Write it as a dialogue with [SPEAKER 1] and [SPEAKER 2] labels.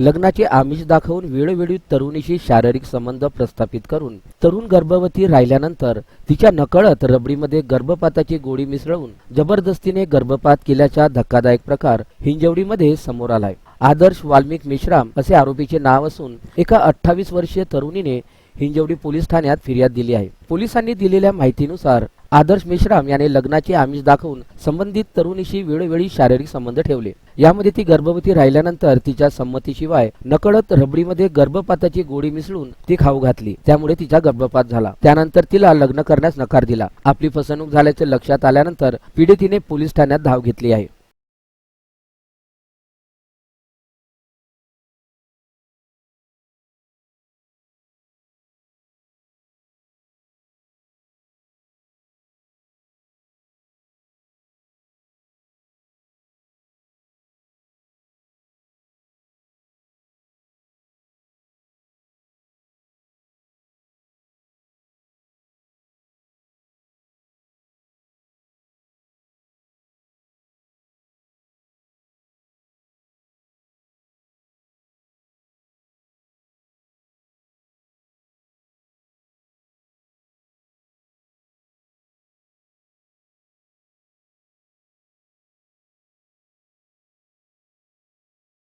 [SPEAKER 1] लग्नाचे आमिष दाखवून वेळोवेळी तरुणीशी शारीरिक संबंध प्रस्थापित करून तरुण गर्भवती राहिल्यानंतर तिच्या नकळत रबडीमध्ये गर्भपाताची गोळी मिसळून जबरदस्तीने गर्भपात केल्याचा धक्कादायक प्रकार हिंजवडीमध्ये समोर आलाय. आदर्श वाल्मिक मेश्राम असे आरोपीचे नाव असून एका अठ्ठावीस वर्षीय तरुणीने हिंजवडी पोलीस ठाण्यात फिर्याद दिली आहे. पोलिसांनी दिलेल्या माहितीनुसार आदर्श मेश्राम याने लग्नाचे आमिष दाखवून संबंधित तरुणीशी वेळोवेळी शारीरिक संबंध ठेवले. यामध्ये ती गर्भवती राहिल्यानंतर तिच्या संमतीशिवाय नकळत रबडीमध्ये गर्भपाताची गोळी मिसळून ती खाऊ घातली. त्यामुळे तिचा गर्भपात झाला. त्यानंतर तिला लग्न करण्यास नकार दिला. आपली फसवणूक झाल्याचे लक्षात आल्यानंतर पीडितीने पोलीस ठाण्यात धाव घेतली आहे.